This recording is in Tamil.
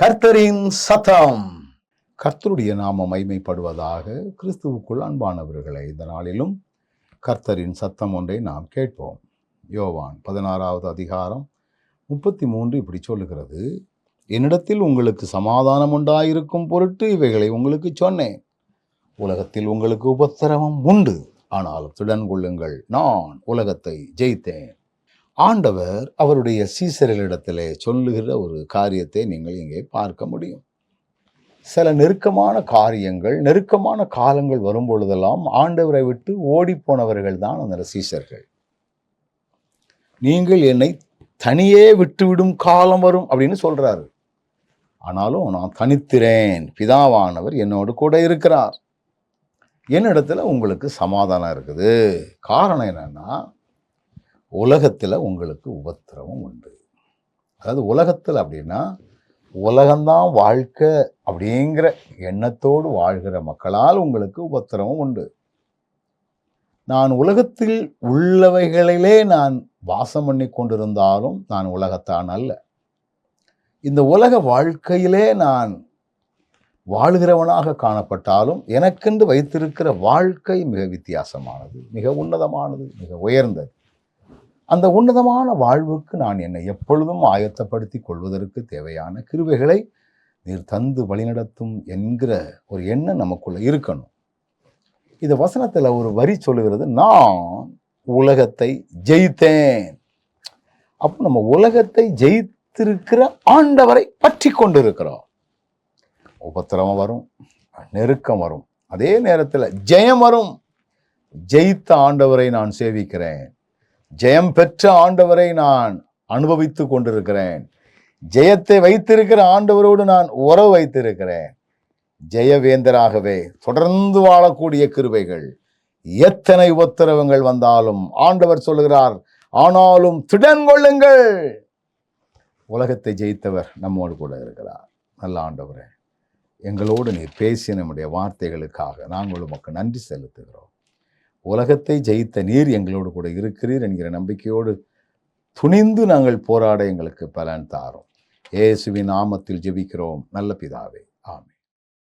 கர்த்தரின் சத்தம். கர்த்தருடைய நாம மைமைப்படுவதாக கிறிஸ்துவுக்குள் அன்பானவர்களை இந்த நாளிலும் கர்த்தரின் சத்தம் ஒன்றை நாம் கேட்போம். யோவான் பதினாறாவது அதிகாரம் முப்பத்தி மூன்று இப்படி சொல்லுகிறது. என்னிடத்தில் உங்களுக்கு சமாதானம் உண்டாயிருக்கும் பொருட்டு இவைகளை உங்களுக்கு சொன்னேன். உலகத்தில் உங்களுக்கு உபத்திரவம் உண்டு. ஆனால் திடன் கொள்ளுங்கள் நான் உலகத்தை ஜெயித்தேன். ஆண்டவர் அவருடைய சீசர்களிடத்திலே சொல்லுகிற ஒரு காரியத்தை நீங்கள் இங்கே பார்க்க முடியும். சில நெருக்கமான காரியங்கள் நெருக்கமான காலங்கள் வரும் பொழுதெல்லாம் ஆண்டவரை விட்டு ஓடிப்போனவர்கள் தான் அந்த சீசர்கள். நீங்கள் என்னை தனியே விட்டுவிடும் காலம் வரும் அப்படின்னு சொல்றாரு. ஆனாலும் நான் தனித்திறேன் பிதாவானவர் என்னோடு கூட இருக்கிறார். என்னிடத்துல உங்களுக்கு சமாதானம் இருக்குது. காரணம் என்னன்னா உலகத்தில் உங்களுக்கு உபத்திரவம் உண்டு. அதாவது உலகத்தில் அப்படின்னா உலகம்தான் வாழ்க்கை அப்படிங்கிற எண்ணத்தோடு வாழ்கிற மக்களால் உங்களுக்கு உபத்திரவம் உண்டு. நான் உலகத்தில் உள்ளவைகளிலே நான் வாசம் பண்ணி கொண்டிருந்தாலும் நான் உலகத்தான் அல்ல. இந்த உலக வாழ்க்கையிலே நான் வாழ்கிறவனாக காணப்பட்டாலும் எனக்கென்று வைத்திருக்கிற வாழ்க்கை மிக வித்தியாசமானது மிக உன்னதமானது மிக உயர்ந்தது. அந்த உன்னதமான வாழ்வுக்கு நான் என்னை எப்பொழுதும் ஆயத்தப்படுத்தி கொள்வதற்கு தேவையான கிருவைகளை நீர் தந்து வழிநடத்தும் என்கிற ஒரு எண்ணம் நமக்குள்ளே இருக்கணும். இந்த வசனத்தில் ஒரு வரி சொல்லுகிறது நான் உலகத்தை ஜெயித்தேன். அப்போ நம்ம உலகத்தை ஜெயித்திருக்கிற ஆண்டவரை பற்றி கொண்டிருக்கிறோம். உபத்திரமம் வரும் நெருக்கம் வரும். அதே நேரத்தில் ஜெயம் வரும். ஜெயித்த ஆண்டவரை நான் சேவிக்கிறேன். ஜெயம் பெற்ற ஆண்டவரை நான் அனுபவித்து கொண்டிருக்கிறேன். ஜெயத்தை வைத்திருக்கிற ஆண்டவரோடு நான் உறவு வைத்திருக்கிறேன். ஜெயவேந்தராகவே தொடர்ந்து வாழக்கூடிய கிருபைகள். எத்தனை உபத்திரவங்கள் வந்தாலும் ஆண்டவர் சொல்லுகிறார் ஆனாலும் திடன் கொள்ளுங்கள். உலகத்தை ஜெயித்தவர் நம்மோடு கூட இருக்கிறார். நல்ல ஆண்டவரே எங்களோடு நீர் பேசிய நம்முடைய வார்த்தைகளுக்காக நாங்கள் உமக்கு நன்றி செலுத்துகிறோம். உலகத்தை ஜெயித்த நீர் எங்களோடு கூட இருக்கிறீர் என்கிற நம்பிக்கையோடு துணிந்து நாங்கள் போராட எங்களுக்கு பலன் தாரோம். ஏசுவின் நாமத்தில் ஜெபிக்கிறோம். நல்ல பிதாவே. ஆமே